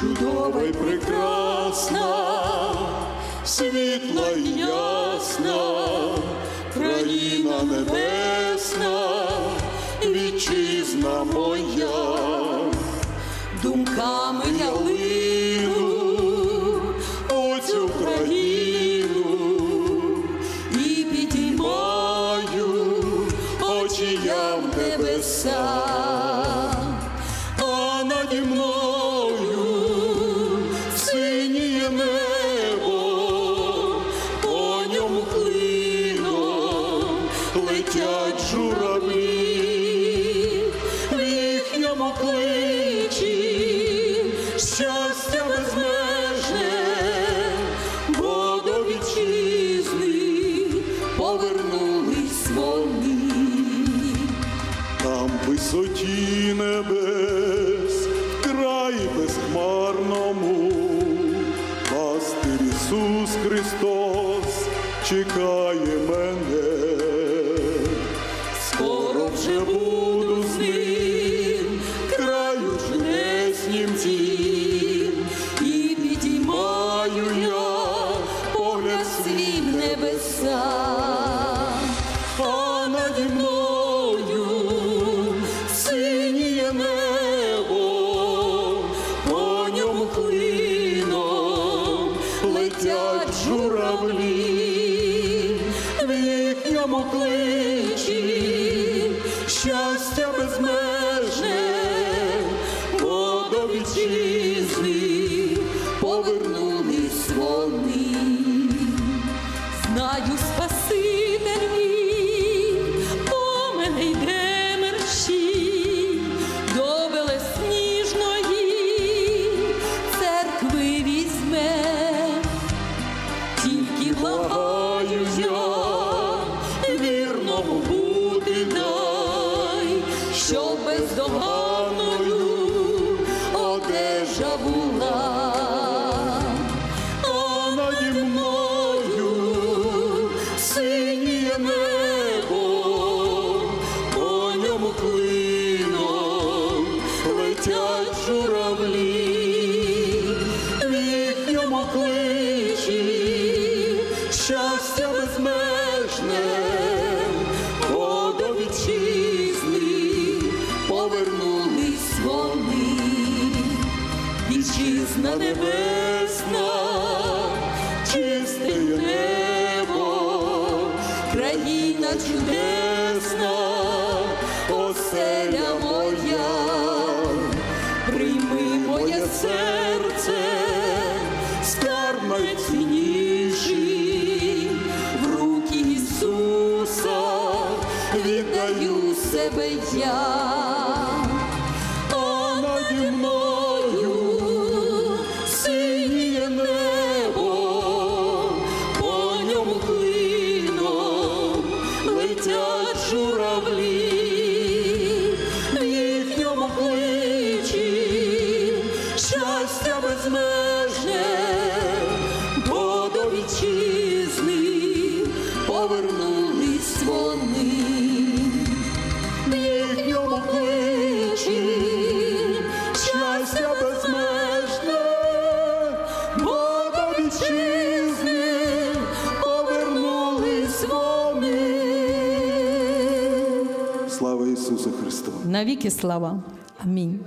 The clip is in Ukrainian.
чудова й прекрасна, світла й ясна, країна небесна, вітчизна моя, думками я лину їхньому кличі щастя безмежне, бо до вітчизни повернулись вони. Там висоті небес, в безхмарному, пастир Ісус Христос чекає мене, їхньому Вітчизна небесна, чисте небо, країна чудесна, оселя моя, прийми моє серце, скарб найцінніший, в руки Ісуса віддаю себе я. Безмежне, бо до вітчизни повернулись вони в їхньому кличі щастя безмежне, бо до вітчизни повернулись вони. Слава Ісусу Христу! Навіки слава. Амінь.